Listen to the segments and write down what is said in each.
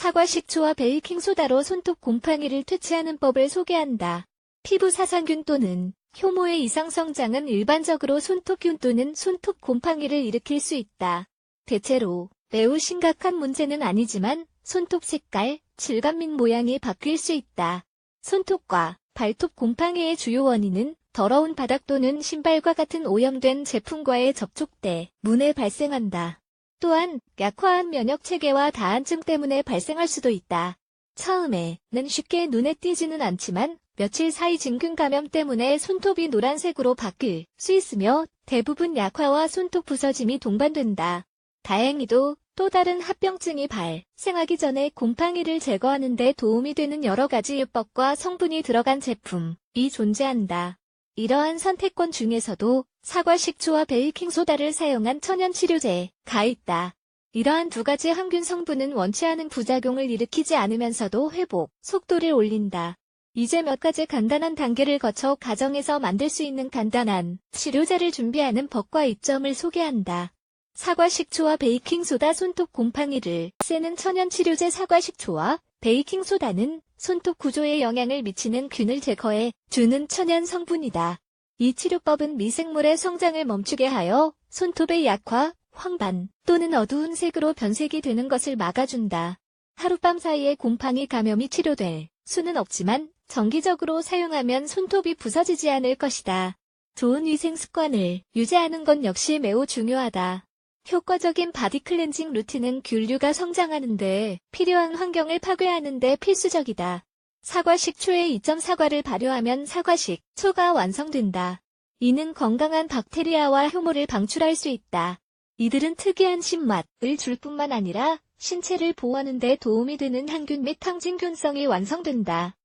사과 식초와 베이킹소다로 손톱 곰팡이를 퇴치하는 법을 소개한다. 피부 사상균 또는 효모의 이상 성장은 일반적으로 손톱균 또는 손톱 곰팡이를 일으킬 수 있다. 대체로 매우 심각한 문제는 아니지만 손톱 색깔, 질감 및 모양이 바뀔 수 있다. 손톱과 발톱 곰팡이의 주요 원인은 더러운 바닥 또는 신발과 같은 오염된 제품과의 접촉 때 문에 발생한다. 또한 약화한 면역 체계와 다한증 때문에 발생할 수도 있다. 처음에는 쉽게 눈에 띄지는 않지만 며칠 사이 진균 감염 때문에 손톱이 노란색으로 바뀔 수 있으며 대부분 약화와 손톱 부서짐이 동반된다. 다행히도 또 다른 합병증이 발생하기 전에 곰팡이를 제거하는 데 도움이 되는 여러 가지 요법과 성분이 들어간 제품이 존재한다. 이러한 선택권 중에서도 사과 식초와 베이킹소다를 사용한 천연 치료제가 있다. 이러한 두 가지 항균 성분은 원치 않은 부작용을 일으키지 않으면서도 회복 속도를 올린다. 이제 몇 가지 간단한 단계를 거쳐 가정에서 만들 수 있는 간단한 치료제를 준비하는 법과 이점을 소개한다. 사과 식초와 베이킹소다 손톱 곰팡이를 세는 천연 치료제 사과 식초와 베이킹소다는 손톱 구조에 영향을 미치는 균을 제거해 주는 천연 성분이다. 이 치료법은 미생물의 성장을 멈추게 하여 손톱의 약화, 황반 또는 어두운 색으로 변색이 되는 것을 막아준다. 하룻밤 사이에 곰팡이 감염이 치료될 수는 없지만 정기적으로 사용하면 손톱이 부서지지 않을 것이다. 좋은 위생 습관을 유지하는 건 역시 매우 중요하다. 효과적인 바디 클렌징 루틴은 균류가 성장하는데 필요한 환경을 파괴하는데 필수적이다. 사과식 초에 2점 사과를 발효하면 사과식 초가 완성된다. 이는 건강한 박테리아와 효모를 방출할 수 있다. 이들은 특이한 신맛을 줄 뿐만 아니라 신체를 보호하는 데 도움이 되는 항균 및 항진균성이 완성된다.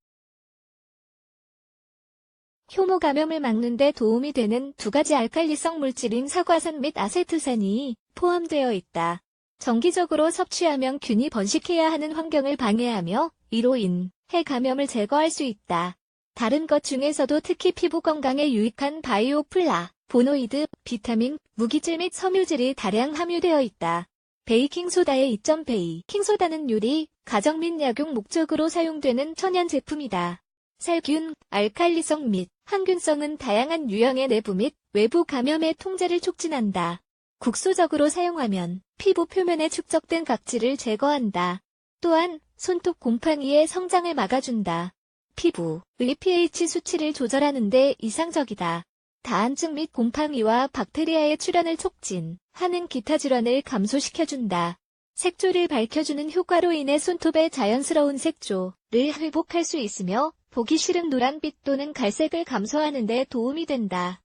효모 감염을 막는 데 도움이 되는 두 가지 알칼리성 물질인 사과산 및 아세트산이 포함되어 있다. 정기적으로 섭취하면 균이 번식해야 하는 환경을 방해하며 이로 인 해 감염을 제거할 수 있다. 다른 것 중에서도 특히 피부 건강에 유익한 바이오 플라, 보노이드, 비타민, 무기질 및 섬유질이 다량 함유되어 있다. 베이킹소다의 2점 베이 킹소다는 요리, 가정 및 약용 목적으로 사용되는 천연 제품이다. 살균, 알칼리성 및 항균성은 다양한 유형의 내부 및 외부 감염의 통제를 촉진한다. 국소적으로 사용하면 피부 표면에 축적된 각질을 제거한다. 또한 손톱 곰팡이의 성장을 막아준다. 피부의 pH 수치를 조절하는 데 이상적이다. 다한증 및 곰팡이와 박테리아의 출현을 촉진하는 기타 질환을 감소시켜준다. 색조를 밝혀주는 효과로 인해 손톱의 자연스러운 색조를 회복할 수 있으며 보기 싫은 노란빛 또는 갈색을 감소하는 데 도움이 된다.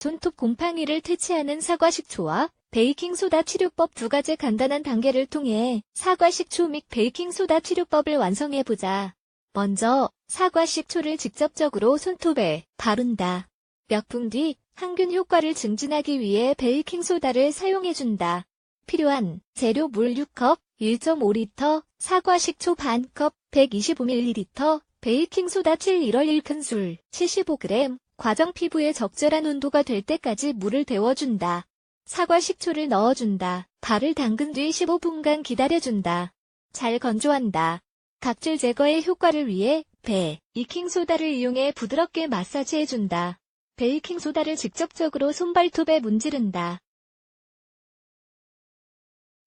손톱 곰팡이를 퇴치하는 사과식초와 베이킹소다 치료법 두 가지 간단한 단계를 통해 사과식초 및 베이킹소다 치료법을 완성해보자. 먼저 사과식초를 직접적으로 손톱에 바른다. 몇 분 뒤 항균 효과를 증진하기 위해 베이킹소다를 사용해준다. 필요한 재료 물 6컵, 1.5리터, 사과식초 반컵, 125ml, 베이킹소다 7 1월 1큰술, 75g, 과정 피부에 적절한 온도가 될 때까지 물을 데워준다. 사과 식초를 넣어준다. 발을 담근 뒤 15분간 기다려준다. 잘 건조한다. 각질 제거의 효과를 위해 배, 이킹소다를 이용해 부드럽게 마사지해준다. 베이킹소다를 직접적으로 손발톱에 문지른다.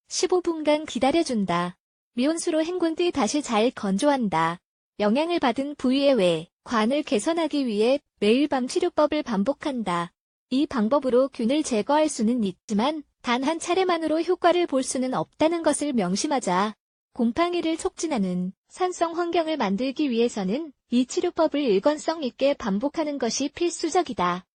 15분간 기다려준다. 미온수로 헹군 뒤 다시 잘 건조한다. 영향을 받은 부위의 외, 관을 개선하기 위해 매일 밤 치료법을 반복한다. 이 방법으로 균을 제거할 수는 있지만 단 한 차례만으로 효과를 볼 수는 없다는 것을 명심하자. 곰팡이를 촉진하는 산성 환경을 만들기 위해서는 이 치료법을 일관성 있게 반복하는 것이 필수적이다.